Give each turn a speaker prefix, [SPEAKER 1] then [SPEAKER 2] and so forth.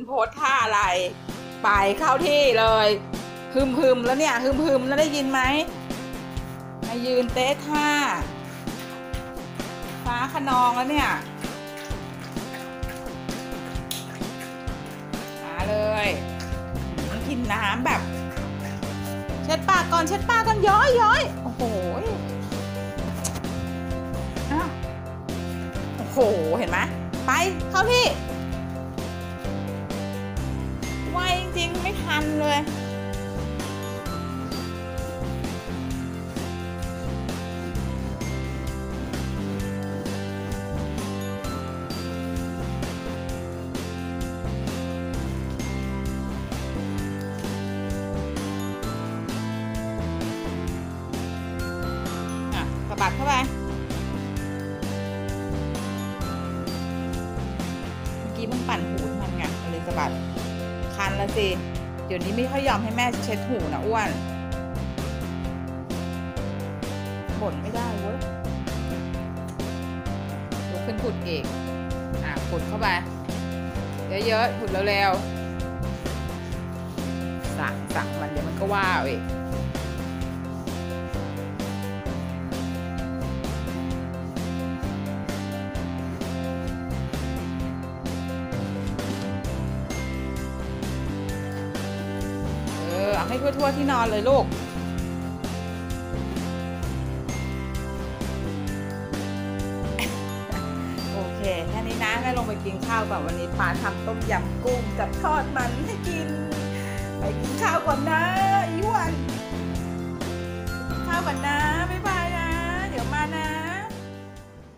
[SPEAKER 1] นโพสท่าอะไรไปเข้าที่เลยฮึมฮึมแล้วเนี่ยฮึมฮึมแล้วได้ยินไหมมายืนเต้ท่า ฟ้าขนองแล้วเนี่ยมาเลยกินน้ำแบบ เช็ดปากก่อนเช็ดปากก่อนย้อยย้อยโอ้โหอ้าวโอ้โหเห็นไหมไปเข้าที่ บัดเข้าไป เมื่อกี้มึงปั่นหูมันไงมันเลยสะบัด คันละสิ เดี๋ยวนี้ไม่ค่อยยอมให้แม่เช็ดหูนะอ้วนบ่นไม่ได้เว้ยลุกขึ้นขุดเอกอะขุดเข้าไป เยอะๆขุดเร็วๆ สั่งสั่งมันเดี๋ยวมันก็ว่าเอา ให้ทั่วๆที่นอนเลยลูกโอเคแค่นี้นะแม่ลงไปกินข้าวก่อนวันนี้ป้าทำต้มยำกุ้งกับทอดมันให้กิน ไปกินข้าวก่อนนะอีวันข้าวก่อนนะ